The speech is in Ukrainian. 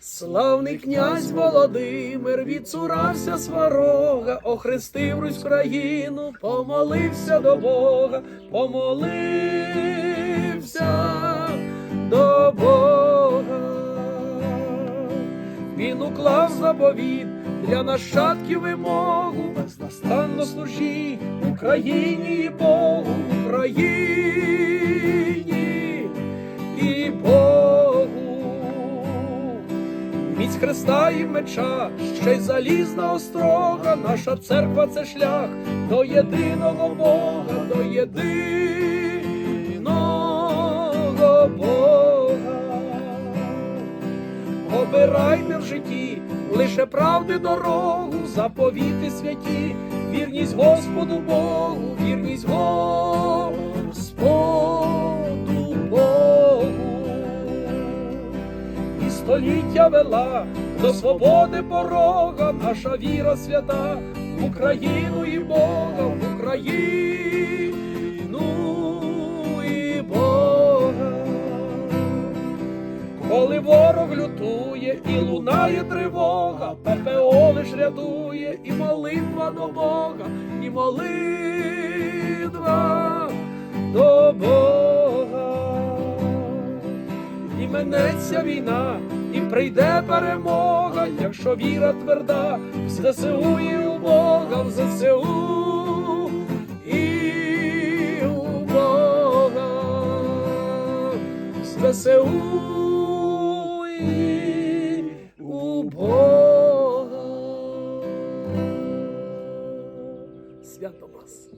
Славний князь Володимир відцурався сварога, охрестив Русь країну, помолився до Бога, помолився до Бога. Він уклав заповіт для нащадків вимогу, безнастанно служіть Україні і Богу, Україні Міць хреста і меча, ще й залізна острога, наша церква це шлях до єдиного Бога, до єдиного Бога. Обирайте в житті лише правди дорогу, заповіти святі, вірність Господу Богу, вірність Господу століття вела до свободи порога, наша віра свята в Україну і Бога, в Україну і Бога. Коли ворог лютує і лунає тривога, ППО лиш рятує, і молитва до Бога, і молитва до Бога і минеться війна, і прийде перемога, якщо віра тверда, в ЗСУ і у Бога, в ЗСУ у Бога, в ЗСУ і у Бога. Свято вас.